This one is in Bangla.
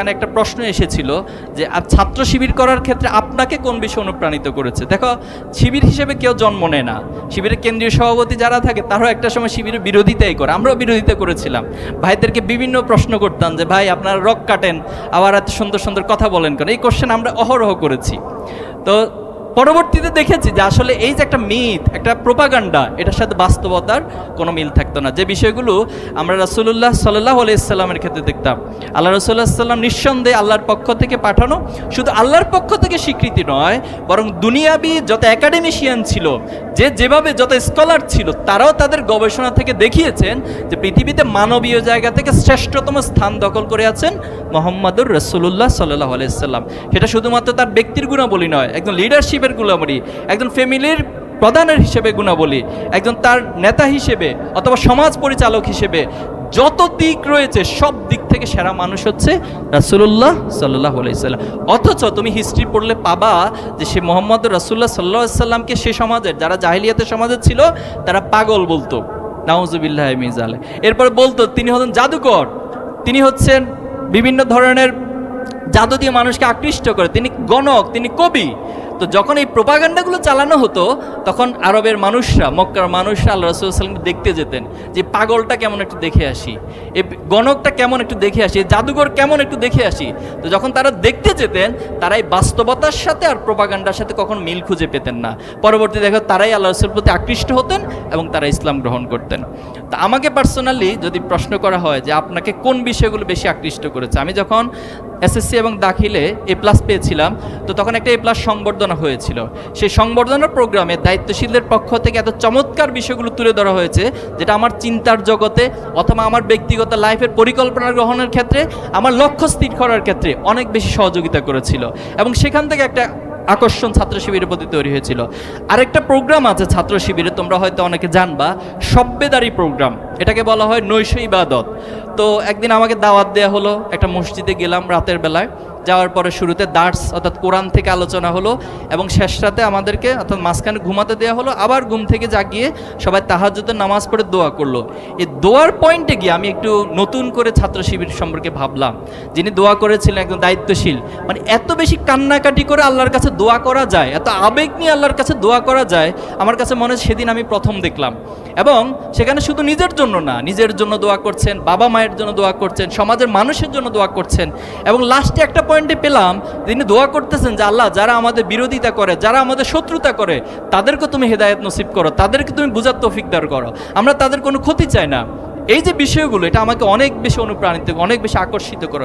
সেখানে একটা প্রশ্ন এসেছিল যে ছাত্র শিবির করার ক্ষেত্রে আপনাকে কোন বিষয় অনুপ্রাণিত করেছে? দেখো, শিবির হিসেবে কেউ জন্ম নেয় না। শিবিরের কেন্দ্রীয় সভাপতি যারা থাকে, তারাও একটা সময় শিবিরের বিরোধিতাই করে। আমরাও বিরোধিতা করেছিলাম। ভাইদেরকে বিভিন্ন প্রশ্ন করতাম যে, ভাই, আপনারা রক কাটেন, আবার এত সুন্দর সুন্দর কথা বলেন কেন? এই কোশ্চেন আমরা অহরহ করেছি। তো পরবর্তীতে দেখেছি যে আসলে এই যে একটা মিথ, একটা প্রোপাগান্ডা, এটার সাথে বাস্তবতার কোনো মিল থাকতো না। যে বিষয়গুলো আমরা রাসুল্লাহ সাল্লাহ আলাইসাল্লামের ক্ষেত্রে দেখতাম। আল্লাহ রসুল্লাহ সাল্লাম নিঃসন্দেহে আল্লাহর পক্ষ থেকে পাঠানো শুধু আল্লাহর পক্ষ থেকে স্বীকৃতি নয়, বরং দুনিয়াবি যত একাডেমিশিয়ান ছিল যে যেভাবে যত স্কলার ছিল, তারাও তাদের গবেষণা থেকে দেখিয়েছেন যে পৃথিবীতে মানবীয় জায়গা থেকে শ্রেষ্ঠতম স্থান দখল করে আছেন মোহাম্মদুর রসুল্লাহ সাল্লাহ আলাইসাল্লাম সেটা শুধুমাত্র তার ব্যক্তির গুণাবলী নয়, একজন লিডারশিপের গুণাবলী, একজন ফ্যামিলির প্রধানের হিসেবে গুণাবলী, একজন তার নেতা হিসেবে অথবা সমাজ পরিচালক হিসেবে যত দিক রয়েছে, সব দিক থেকে সেরা মানুষ হচ্ছে রাসুল্লাহ সাল্লাহ আলাইসাল্লাম অথচ তুমি হিস্ট্রি পড়লে পাবা যে সে মোহাম্মদ রাসুল্লাহ সাল্লাহ সাল্লামকে সে সমাজের, যারা জাহিলিয়াতের সমাজে ছিল, তারা পাগল বলতো। নাউজুবিল্লাহ মিজালে এরপরে বলতো, তিনি হলেন জাদুকর। তিনি হচ্ছেন বিভিন্ন ধরনের জাদু দিয়ে মানুষকে আকৃষ্ট করে। তিনি গণক, তিনি কবি। তো যখন এই প্রোপাগান্ডাগুলো চালানো হতো, তখন আরবের মানুষরা, মক্কার মানুষরা আল্লাহ রসুলামকে দেখতে যেতেন যে পাগলটা কেমন একটু দেখে আসি এই গণকটা কেমন একটু দেখে আসি জাদুঘর কেমন একটু দেখে আসি। তো যখন তারা দেখতে যেতেন, তারা এই বাস্তবতার সাথে আর প্রোপাগান্ডার সাথে কখন মিল খুঁজে পেতেন না। পরবর্তী দেখো, তারাই আল্লাহ রসুলের প্রতি আকৃষ্ট হতেন এবং তারা ইসলাম গ্রহণ করতেন। তা আমাকে পার্সোনালি যদি প্রশ্ন করা হয় যে আপনাকে কোন বিষয়গুলো বেশি আকৃষ্ট করেছে? আমি যখন এসএসসি এবং দাখিলে এ প্লাস পেয়েছিলাম, তো তখন একটা এ প্লাস সংবর্ধনা হয়েছিল। সেই সংবর্ধনা প্রোগ্রামে দায়িত্বশীলদের পক্ষ থেকে এত চমৎকার বিষয়গুলো তুলে ধরা হয়েছে, যেটা আমার চিন্তার জগতে অথবা আমার ব্যক্তিগত লাইফের পরিকল্পনা গ্রহণের ক্ষেত্রে, আমার লক্ষ্য স্থির করার ক্ষেত্রে অনেক বেশি সহযোগিতা করেছিল। এবং সেখান থেকে একটা আকর্ষণ ছাত্র শিবিরের প্রতি তৈরি হয়েছিল। আরেকটা প্রোগ্রাম আছে ছাত্র শিবিরে, তোমরা হয়তো অনেকে জানবা সব্যেদারি প্রোগ্রাম। এটাকে বলা হয় নৈশ ইবাদত। তো একদিন আমাকে দাওয়াত দেওয়া হলো, একটা মসজিদে গেলাম রাতের বেলায়। যাওয়ার পরে শুরুতে দার্স অর্থাৎ কোরআন থেকে আলোচনা হলো এবং শেষ রাতে আমাদেরকে অর্থাৎ মাঝখানে ঘুমাতে দেওয়া হলো, আবার ঘুম থেকে জাগিয়ে সবাই তাহাজ্জুদের নামাজ পড়ে দোয়া করল। এই দোয়ার পয়েন্টে গিয়ে আমি একটু নতুন করে ছাত্র শিবির সম্পর্কে ভাবলাম। যিনি দোয়া করেছিলেন একজন দায়িত্বশীল মানে এত বেশি কান্নাকাটি করে আল্লাহর কাছে দোয়া করা যায়, এত আবেগ নিয়ে আল্লাহর কাছে দোয়া করা যায়, আমার কাছে মনে সেদিন আমি প্রথম দেখলাম। এবং সেখানে শুধু নিজের জন্য না, নিজের জন্য দোয়া করছেন, বাবা মায়ের জন্য দোয়া করছেন, সমাজের মানুষের জন্য দোয়া করছেন এবং লাস্টে একটা পয়েন্টে পেলাম, তিনি দোয়া করতেছেন যে আল্লাহ, যারা আমাদের বিরোধিতা করে, যারা আমাদের শত্রুতা করে, তাদেরকে তুমি হেদায়ত নসিব করো, তাদেরকে তুমি বুঝার তৌফিকদার করো। আমরা তাদের কোনো ক্ষতি চাই না। এই যে বিষয়গুলো, এটা আমাকে অনেক বেশি অনুপ্রাণিত, অনেক বেশি আকর্ষিত করে